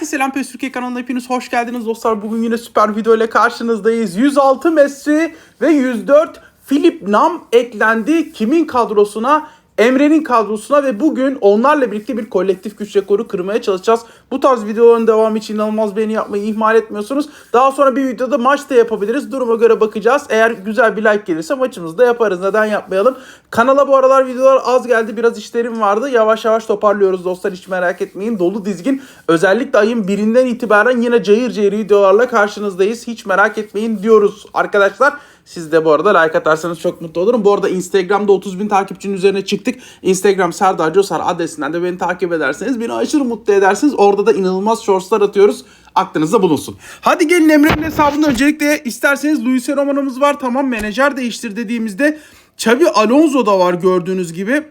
Herkese selam PES Türkiye kanalına hepiniz hoş geldiniz dostlar. Bugün yine süper video ile karşınızdayız. 106 Messi ve 104 Philip Nam eklendi. Kimin kadrosuna? Emre'nin kadrosuna ve bugün onlarla birlikte bir kolektif güç rekoru kırmaya çalışacağız. Bu tarz videoların devamı için inanılmaz beğeni yapmayı ihmal etmiyorsunuz. Daha sonra bir videoda maç da yapabiliriz. Duruma göre bakacağız. Eğer güzel bir like gelirse maçımızı da yaparız. Neden yapmayalım? Kanala bu aralar videolar az geldi. Biraz işlerim vardı. Yavaş yavaş toparlıyoruz dostlar. Hiç merak etmeyin. Dolu dizgin. Özellikle ayın birinden itibaren yine cayır cayır videolarla karşınızdayız. Hiç merak etmeyin diyoruz arkadaşlar. Siz de bu arada like atarsanız çok mutlu olurum. Bu arada Instagram'da 30 bin takipçinin üzerine çıktık. Instagram Serdar Cosar adresinden de beni takip ederseniz beni aşırı mutlu edersiniz. Orada da inanılmaz shortslar atıyoruz. Aklınızda bulunsun. Hadi gelin Emre'nin hesabında öncelikle isterseniz Luis Roman'ımız var. Tamam menajer değiştir dediğimizde Xavi Alonso da var gördüğünüz gibi.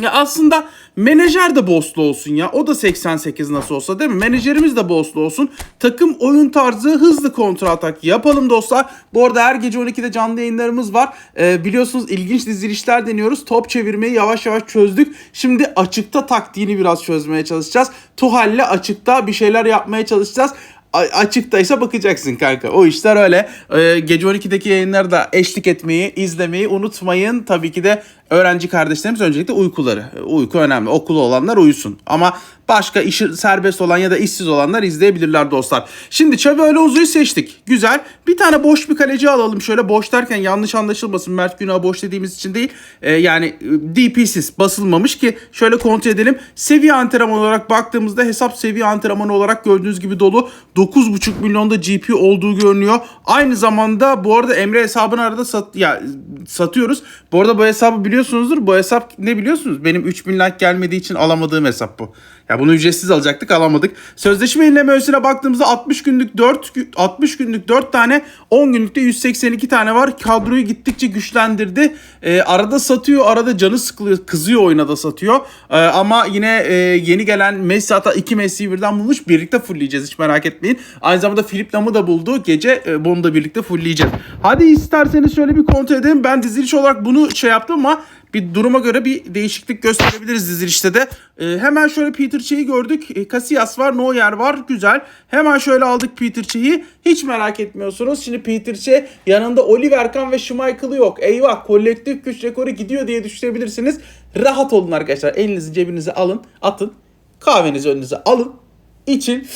Ya aslında menajer de Boslu olsun ya. O da 88 nasıl olsa değil mi? Menajerimiz de Boslu olsun. Takım oyun tarzı hızlı kontra atak yapalım dostlar. Bu arada her gece 12'de canlı yayınlarımız var. Ee, biliyorsunuz ilginç dizilişler deniyoruz. Top çevirmeyi yavaş yavaş çözdük. Şimdi açıkta taktiğini biraz çözmeye çalışacağız. Tuhal'le açıkta bir şeyler yapmaya çalışacağız açıktaysa bakacaksın kanka. O işler öyle. Ee, gece 12'deki yayınlarda eşlik etmeyi, izlemeyi unutmayın. Tabii ki de öğrenci kardeşlerimiz öncelikle uykuları. Uyku önemli. Okulu olanlar uyusun. Ama başka işi serbest olan ya da işsiz olanlar izleyebilirler dostlar. Şimdi Xavi Alonso'yu seçtik. Güzel. Bir tane boş bir kaleci alalım. Şöyle boş derken yanlış anlaşılmasın. Mert Günah boş dediğimiz için değil. Ee, yani e, DP'siz basılmamış ki şöyle kontrol edelim. Seviye antrenman olarak baktığımızda hesap seviye antrenmanı olarak gördüğünüz gibi dolu. 9,5 milyonda GP olduğu görünüyor. Aynı zamanda bu arada Emre hesabını arada sat, ya, satıyoruz. Bu arada bu hesabı biliyorsunuzdur. Bu hesap ne biliyorsunuz? Benim 3000 like gelmediği için alamadığım hesap bu. Ya bunu ücretsiz alacaktık alamadık. Sözleşme yenileme ölçüsüne baktığımızda 60 günlük 4 gü- 60 günlük 4 tane 10 günlükte 182 tane var. Kadroyu gittikçe güçlendirdi. Ee, arada satıyor arada canı sıkılıyor kızıyor oyuna da satıyor. Ee, ama yine e, yeni gelen Messi hatta iki Messi'yi birden bulmuş. Birlikte fullleyeceğiz hiç merak etmeyin. Aynı zamanda Filip Lam'ı da buldu. Gece e, bunu da birlikte fullleyeceğiz. Hadi isterseniz şöyle bir kontrol edelim. Ben diziliş olarak bunu şey yaptım ama bir duruma göre bir değişiklik gösterebiliriz dizilişte de. Ee, hemen şöyle Peter Çe'yi gördük. E, Casillas var, Neuer var. Güzel. Hemen şöyle aldık Peter Çe'yi. Hiç merak etmiyorsunuz. Şimdi Peter Çe yanında Oliver Kahn ve Schmeichel'ı yok. Eyvah kolektif güç rekoru gidiyor diye düşünebilirsiniz. Rahat olun arkadaşlar. Elinizi cebinize alın. Atın. Kahvenizi önünüze alın. için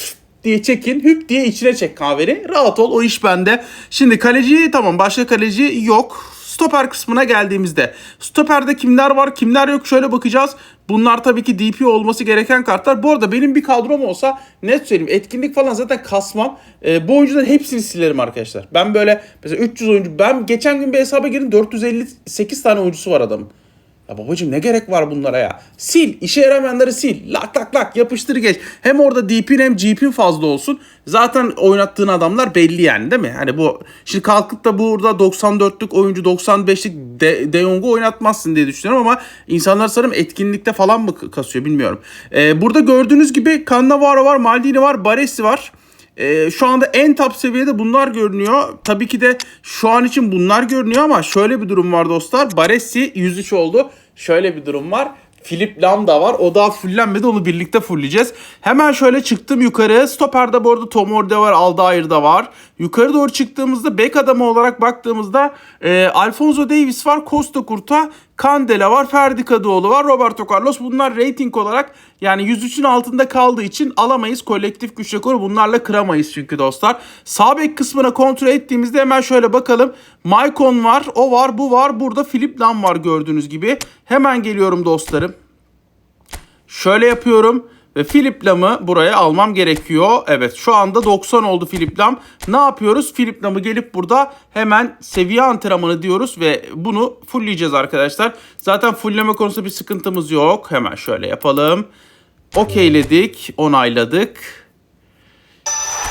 diye çekin. Hüp diye içine çek kahveni. Rahat ol o iş bende. Şimdi kaleci tamam başka kaleci yok. Stoper kısmına geldiğimizde stoperde kimler var kimler yok şöyle bakacağız. Bunlar tabii ki DP olması gereken kartlar. Bu arada benim bir kadrom olsa net söyleyeyim etkinlik falan zaten kasmam. Ee, bu oyuncuların hepsini silerim arkadaşlar. Ben böyle mesela 300 oyuncu ben geçen gün bir hesaba girdim 458 tane oyuncusu var adamın. Ya babacım ne gerek var bunlara ya? Sil. işe yaramayanları sil. Lak lak lak yapıştır geç. Hem orada DP'in hem GP'in fazla olsun. Zaten oynattığın adamlar belli yani değil mi? Hani bu şimdi kalkıp da burada 94'lük oyuncu 95'lik De, De oynatmazsın diye düşünüyorum ama insanlar sanırım etkinlikte falan mı kasıyor bilmiyorum. Ee, burada gördüğünüz gibi Cannavaro var, Maldini var, Baresi var. Ee, şu anda en top seviyede bunlar görünüyor. Tabii ki de şu an için bunlar görünüyor ama şöyle bir durum var dostlar. Baresi 103 oldu. Şöyle bir durum var. Philip Lam da var. O daha fullenmedi. Onu birlikte fullleyeceğiz. Hemen şöyle çıktım yukarı. Stoper'de bu arada Tom Orde var. Aldair'da var. Yukarı doğru çıktığımızda bek adamı olarak baktığımızda e, Alfonso Davis var. Costa Curta, Candela var. Ferdi Kadıoğlu var. Roberto Carlos. Bunlar rating olarak yani 103'ün altında kaldığı için alamayız. Kolektif güç rekoru bunlarla kıramayız çünkü dostlar. Sağ bek kısmına kontrol ettiğimizde hemen şöyle bakalım. Maicon var. O var. Bu var. Burada Philip Lam var gördüğünüz gibi. Hemen geliyorum dostlarım. Şöyle yapıyorum ve Philip Lam'ı buraya almam gerekiyor. Evet şu anda 90 oldu Philip Lam. Ne yapıyoruz? Philip Lam'ı gelip burada hemen seviye antrenmanı diyoruz ve bunu fullleyeceğiz arkadaşlar. Zaten fullleme konusunda bir sıkıntımız yok. Hemen şöyle yapalım. Okeyledik, onayladık.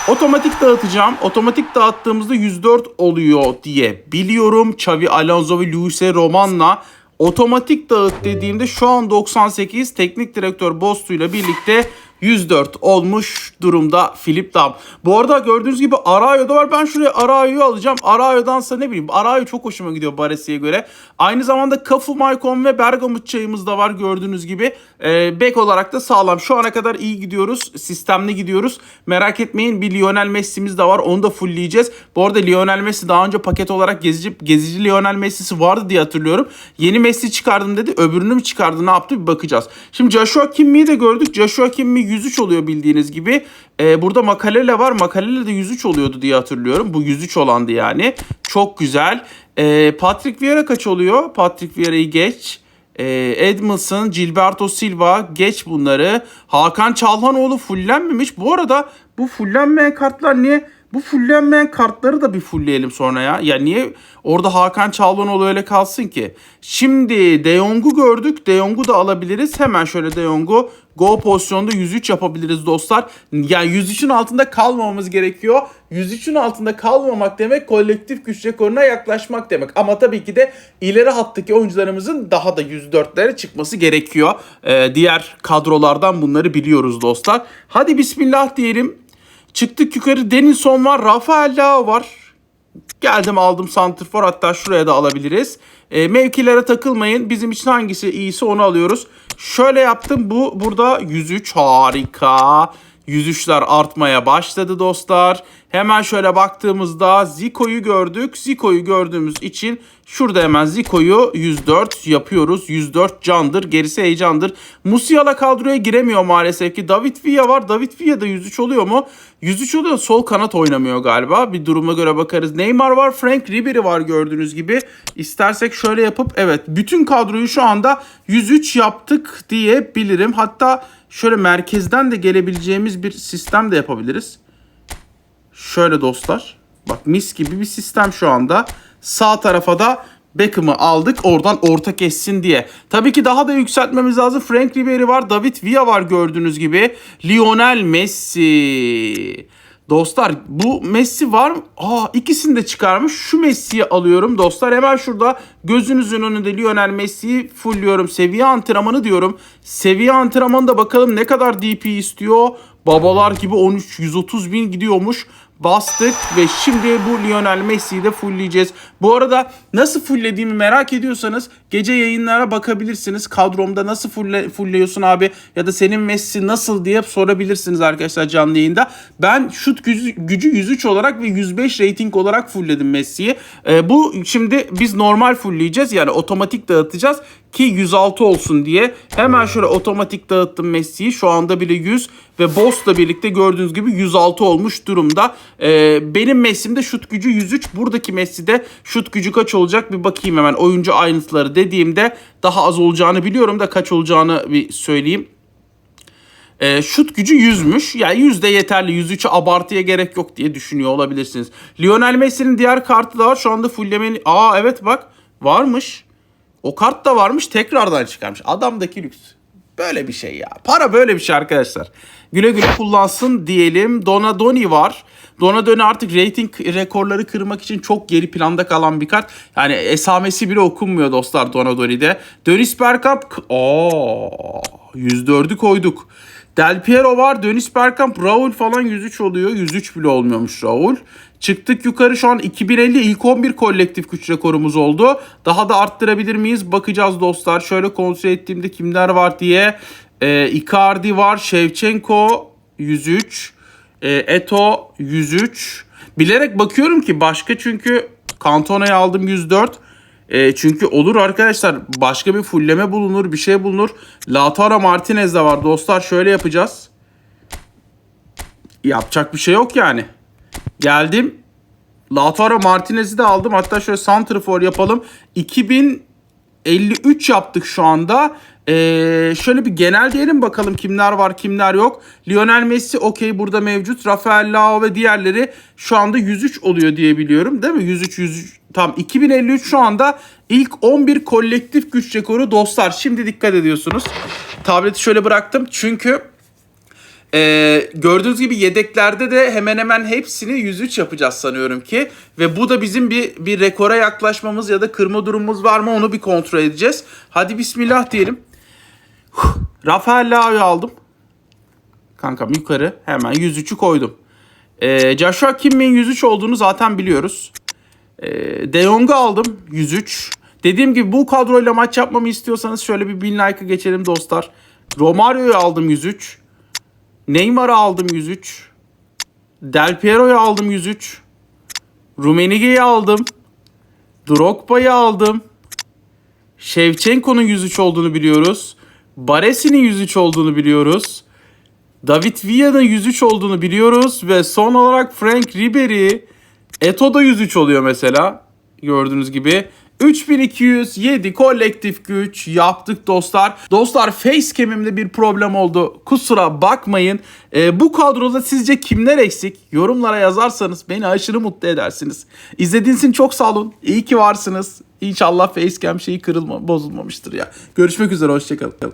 Otomatik dağıtacağım. Otomatik dağıttığımızda 104 oluyor diye biliyorum. Xavi Alonso ve Luis Roman'la otomatik dağıt dediğimde şu an 98 teknik direktör Bostu ile birlikte 104 olmuş durumda Philip Lam. Bu arada gördüğünüz gibi Arayo da var. Ben şuraya Arayo'yu alacağım. Arayo'dansa ne bileyim Arayo çok hoşuma gidiyor Baresi'ye göre. Aynı zamanda Kafu Maicon ve Bergamot çayımız da var gördüğünüz gibi. Ee, bek olarak da sağlam. Şu ana kadar iyi gidiyoruz. Sistemli gidiyoruz. Merak etmeyin bir Lionel Messi'miz de var. Onu da fullleyeceğiz. Bu arada Lionel Messi daha önce paket olarak gezici, gezici Lionel Messi'si vardı diye hatırlıyorum. Yeni Messi çıkardım dedi. Öbürünü mü çıkardı ne yaptı bir bakacağız. Şimdi Joshua Kimmi'yi de gördük. Joshua Kimmi 103 oluyor bildiğiniz gibi. Ee, burada Makalele var. Makalele de 103 oluyordu diye hatırlıyorum. Bu 103 olandı yani. Çok güzel. Ee, Patrick Vieira kaç oluyor? Patrick Vieira'yı geç. Ee, Edmondson, Gilberto Silva geç bunları. Hakan Çalhanoğlu fullenmemiş. Bu arada bu fullenmeyen kartlar niye? Bu fullenmeyen kartları da bir fullleyelim sonra ya. Ya niye orada Hakan Çalhanoğlu öyle kalsın ki? Şimdi De Jong'u gördük. De Jong'u da alabiliriz. Hemen şöyle De Jong'u Go pozisyonda 103 yapabiliriz dostlar. Yani 103'ün altında kalmamamız gerekiyor. 103'ün altında kalmamak demek kolektif güç rekoruna yaklaşmak demek. Ama tabii ki de ileri hattaki oyuncularımızın daha da 104'lere çıkması gerekiyor. Ee, diğer kadrolardan bunları biliyoruz dostlar. Hadi bismillah diyelim. Çıktık yukarı Denilson var. Rafael Leao var. Geldim aldım Santrfor hatta şuraya da alabiliriz. E, mevkilere takılmayın. Bizim için hangisi iyisi onu alıyoruz. Şöyle yaptım. Bu burada 103 harika. 103'ler artmaya başladı dostlar. Hemen şöyle baktığımızda Zico'yu gördük. Zico'yu gördüğümüz için şurada hemen Zico'yu 104 yapıyoruz. 104 candır. Gerisi heyecandır. Musiala kadroya giremiyor maalesef ki. David Villa var. David Villa da 103 oluyor mu? 103 oluyor. Sol kanat oynamıyor galiba. Bir duruma göre bakarız. Neymar var. Frank Ribery var gördüğünüz gibi. İstersek şöyle yapıp evet bütün kadroyu şu anda 103 yaptık diyebilirim. Hatta şöyle merkezden de gelebileceğimiz bir sistem de yapabiliriz. Şöyle dostlar. Bak mis gibi bir sistem şu anda. Sağ tarafa da Beckham'ı aldık oradan orta kessin diye. Tabii ki daha da yükseltmemiz lazım. Frank Ribery var, David Villa var gördüğünüz gibi. Lionel Messi. Dostlar bu Messi var mı? Aa ikisini de çıkarmış. Şu Messi'yi alıyorum dostlar. Hemen şurada gözünüzün önünde Lionel Messi'yi fullliyorum. Seviye antrenmanı diyorum. Seviye antrenmanı da bakalım ne kadar DP istiyor. Babalar gibi 13-130 bin gidiyormuş. Bastık ve şimdi bu Lionel Messi'yi de fullleyeceğiz. Bu arada nasıl fulllediğimi merak ediyorsanız gece yayınlara bakabilirsiniz. Kadromda nasıl fulle, fullliyorsun abi ya da senin Messi nasıl diye sorabilirsiniz arkadaşlar canlı yayında. Ben şut gücü, gücü 103 olarak ve 105 rating olarak fullledim Messi'yi. Ee, bu şimdi biz normal fullleyeceğiz yani otomatik dağıtacağız ki 106 olsun diye. Hemen şöyle otomatik dağıttım Messi'yi. Şu anda bile 100 ve Boss'la birlikte gördüğünüz gibi 106 olmuş durumda. Ee, benim Messi'mde şut gücü 103. Buradaki Messi'de şut gücü kaç olacak bir bakayım hemen. Oyuncu ayrıntıları dediğimde daha az olacağını biliyorum da kaç olacağını bir söyleyeyim. E, şut gücü 100'müş. Yani 100 de yeterli. 103'e abartıya gerek yok diye düşünüyor olabilirsiniz. Lionel Messi'nin diğer kartı da var. Şu anda fulllemenin... Aa evet bak varmış. O kart da varmış tekrardan çıkarmış. Adamdaki lüks. Böyle bir şey ya. Para böyle bir şey arkadaşlar. Güle güle kullansın diyelim. Donadoni var. Donadoni artık rating rekorları kırmak için çok geri planda kalan bir kart. Yani esamesi bile okunmuyor dostlar Donadoni'de. Dönis Bergkamp. Aa, 104'ü koyduk. Del Piero var. Dönis Bergkamp, Raul falan 103 oluyor. 103 bile olmuyormuş Raul. Çıktık yukarı şu an 2050 ilk 11 kolektif güç rekorumuz oldu. Daha da arttırabilir miyiz? Bakacağız dostlar. Şöyle kontrol ettiğimde kimler var diye. Ee, Icardi var. Shevchenko 103. Ee, Eto 103. Bilerek bakıyorum ki başka çünkü Cantona'yı aldım 104. E, çünkü olur arkadaşlar başka bir fulleme bulunur bir şey bulunur. Lautaro Martinez de var dostlar şöyle yapacağız. Yapacak bir şey yok yani. Geldim. Lautaro Martinez'i de aldım. Hatta şöyle Santrafor yapalım. 2053 yaptık şu anda. Ee, şöyle bir genel diyelim bakalım kimler var kimler yok. Lionel Messi okey burada mevcut. Rafael Leao ve diğerleri şu anda 103 oluyor diye biliyorum. Değil mi? 103 103 tam 2053 şu anda ilk 11 kolektif güç rekoru dostlar. Şimdi dikkat ediyorsunuz. Tableti şöyle bıraktım çünkü ee, gördüğünüz gibi yedeklerde de hemen hemen hepsini 103 yapacağız sanıyorum ki. Ve bu da bizim bir, bir rekora yaklaşmamız ya da kırma durumumuz var mı onu bir kontrol edeceğiz. Hadi bismillah diyelim. Rafael Leao'yu aldım. Kankam yukarı hemen 103'ü koydum. Ee, Joshua Kimmy'in 103 olduğunu zaten biliyoruz. Ee, De Jong'u aldım 103. Dediğim gibi bu kadroyla maç yapmamı istiyorsanız şöyle bir 1000 like'ı geçelim dostlar. Romario'yu aldım 103. Neymar'ı aldım 103. Del Piero'yu aldım 103. Rummenigge'yi aldım. Drogba'yı aldım. Shevchenko'nun 103 olduğunu biliyoruz. Baresi'nin 103 olduğunu biliyoruz. David Villa'nın 103 olduğunu biliyoruz. Ve son olarak Frank Ribery. Eto'da 103 oluyor mesela. Gördüğünüz gibi. 3207 kolektif güç yaptık dostlar. Dostlar facecam'imde bir problem oldu. Kusura bakmayın. Ee, bu kadroda sizce kimler eksik? Yorumlara yazarsanız beni aşırı mutlu edersiniz. İzlediğiniz için çok sağ olun. İyi ki varsınız. İnşallah facecam şeyi kırılma, bozulmamıştır ya. Görüşmek üzere hoşçakalın.